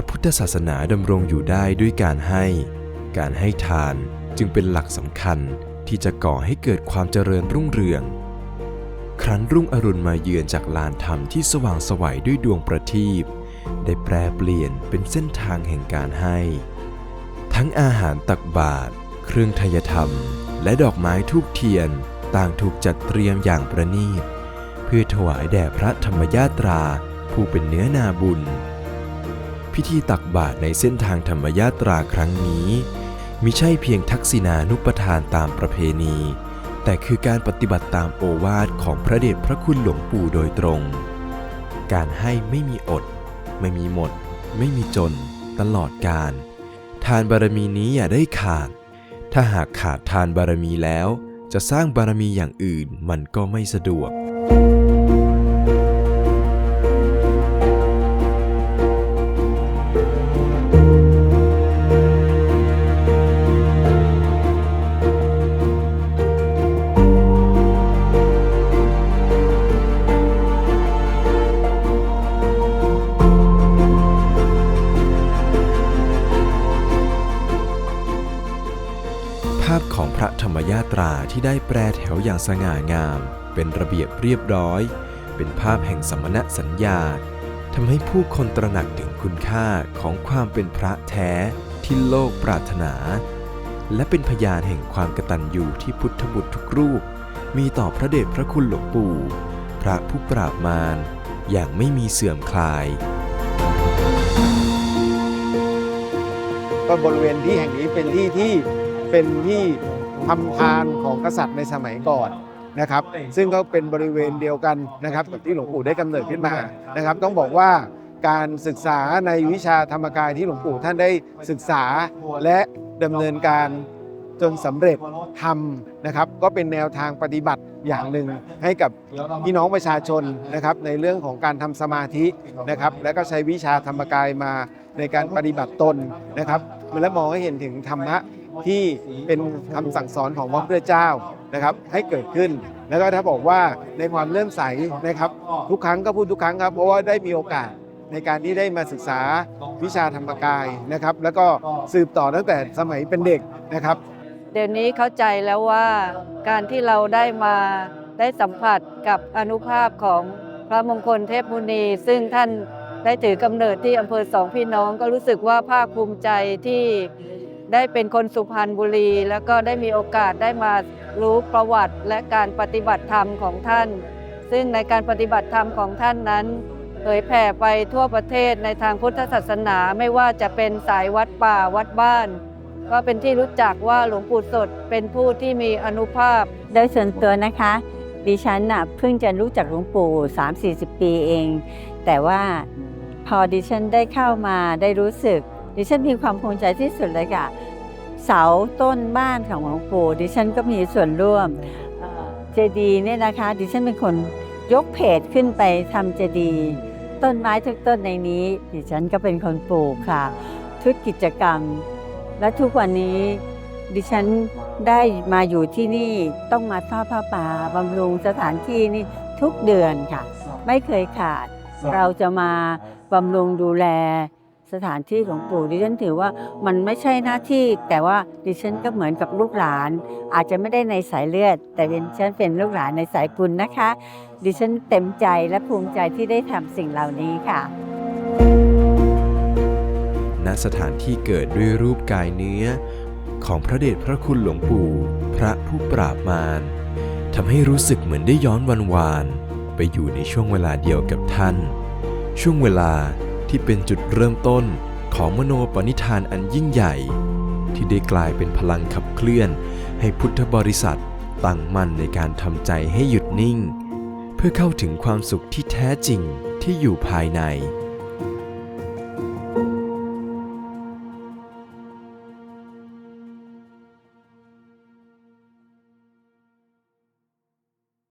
ระพุทธศาสนาดำรงอยู่ได้ด้วยการให้ การให้ทานจึงเป็นหลักสำคัญที่จะก่อให้เกิดความเจริญรุ่งเรือง ครั้นรุ่งอรุณมาเยือนจากลานธรรมที่สว่างสวัยด้วยดวงประทีปได้แปรเปลี่ยนเป็นเส้นทางแห่งการให้ ทั้งอาหารตักบาตรเครื่องทยธรรม และดอกไม้ทูบเทียนต่างถูกจัดเตรียมอย่างประณีต เพื่อถวายแด่พระธรรมญาตราผู้เป็นเนื้อนาบุญ พิธีตักบาตรในเส้นทางธรรมญาตราครั้งนี้มิใช่เพียงทักษิณานุปทานตามประเพณี แต่คือการปฏิบัติตามโอวาทของพระเดชพระคุณหลวงปู่โดยตรง การให้ไม่มีอด ไม่มีหมด ไม่มีจน ตลอดการ ทานบารมีนี้อย่าได้ขาด ถ้าหากขาดทานบารมีแล้ว จะสร้างบารมีอย่างอื่นมันก็ไม่สะดวก ระธรรมยาตราที่ได้แปรแถวอย่างสง่างาม เป็นระเบียบเรียบร้อย เป็นภาพแห่งสมณสัญญาทำให้ผู้คนตระหนักถึงคุณค่าของความเป็นพระแท้ที่โลกปรารถนา และเป็นพยานแห่งความกตัญญูที่พุทธบุตรทุกรูป มีต่อพระเดชพระคุณหลวงปู่ พระผู้ปราบมารอย่างไม่มีเสื่อมคลาย ก็บริเวณที่แห่งนี้เป็นที่ที่เป็นที่ ทำทานของกษัตริย์ในสมัยก่อนนะครับ ซึ่งก็เป็นบริเวณเดียวกันนะครับกับที่หลวงปู่ได้กำเนิดขึ้นมานะครับ ต้องบอกว่าการศึกษาในวิชาธรรมกายที่หลวงปู่ท่านได้ศึกษาและดำเนินการจนสำเร็จทำนะครับ ก็เป็นแนวทางปฏิบัติอย่างหนึ่งให้กับพี่น้องประชาชนนะครับ ในเรื่องของการทำสมาธินะครับ และก็ใช้วิชาธรรมกายมาในการปฏิบัติตนนะครับและมองให้เห็นถึงธรรมะ ที่เป็นคำสั่งสอนของพระพุทธเจ้านะครับให้เกิดขึ้น แล้วก็ถ้าบอกว่าในความเลื่อมใสนะครับทุกครั้งก็พูดทุกครั้งครับ เพราะว่าได้มีโอกาสในการที่ได้มาศึกษาวิชาธรรมกายนะครับ แล้วก็สืบต่อตั้งแต่สมัยเป็นเด็กนะครับ เดี๋ยวนี้เข้าใจแล้วว่าการที่เราได้มาได้สัมผัสกับอนุภาพของพระมงคลเทพมุนี ซึ่งท่านได้ถือกำเนิดที่อำเภอสองพี่น้องก็รู้สึกว่าภาคภูมิใจที่ ได้เป็นคนสุพรรณบุรี แล้วก็ได้มีโอกาสได้มารู้ประวัติและการปฏิบัติธรรมของท่าน ซึ่งในการปฏิบัติธรรมของท่านนั้นเผยแผ่ไปทั่วประเทศในทางพุทธศาสนาไม่ว่าจะเป็นสายวัดป่าวัดบ้าน ก็เป็นที่รู้จักว่าหลวงปู่สดเป็นผู้ที่มีอนุภาพ โดยส่วนตัวนะคะ ดิฉันน่ะเพิ่งจะรู้จักหลวงปู่ 3-40 ปีเอง แต่ว่าพอดิฉันได้เข้ามาได้รู้สึก ดิฉันมีความภูมิใจที่สุดเลยค่ะ เสาต้นบ้านของหลวงปู่ดิฉันก็มีส่วนร่วมเจดีย์เนี่ยนะคะ ดิฉันเป็นคนยกเพจขึ้นไปทำเจดีย์ต้นไม้ทุกต้นในนี้ ดิฉันก็เป็นคนปลูกค่ะ ทุกกิจกรรม และทุกวันนี้ดิฉันได้มาอยู่ที่นี่ต้องมาทอดผ้าป่าบำรุงสถานที่นี่ทุกเดือนค่ะ ไม่เคยขาด เราจะมาบำรุงดูแล สถานที่หลวงปู่ดิฉันถือว่ามันไม่ใช่หน้าที่ แต่ว่าดิฉันก็เหมือนกับลูกหลาน อาจจะไม่ได้ในสายเลือด แต่เป็นฉันเป็นลูกหลานในสายบุญนะคะ ดิฉันเต็มใจและภูมิใจที่ได้ทำสิ่งเหล่านี้ค่ะณสถานที่เกิดด้วยรูปกายเนื้อ ของพระเดชพระคุณหลวงปู่ พระผู้ปราบมารทำให้รู้สึกเหมือนได้ย้อนวันวาน ไปอยู่ในช่วงเวลาเดียวกับท่าน ช่วงเวลา ที่เป็นจุดเริ่มต้นของมโนปณิธานอันยิ่งใหญ่ ที่ได้กลายเป็นพลังขับเคลื่อน ให้พุทธบริษัทตั้งมั่นในการทำใจให้หยุดนิ่ง เพื่อเข้าถึงความสุขที่แท้จริงที่อยู่ภายใน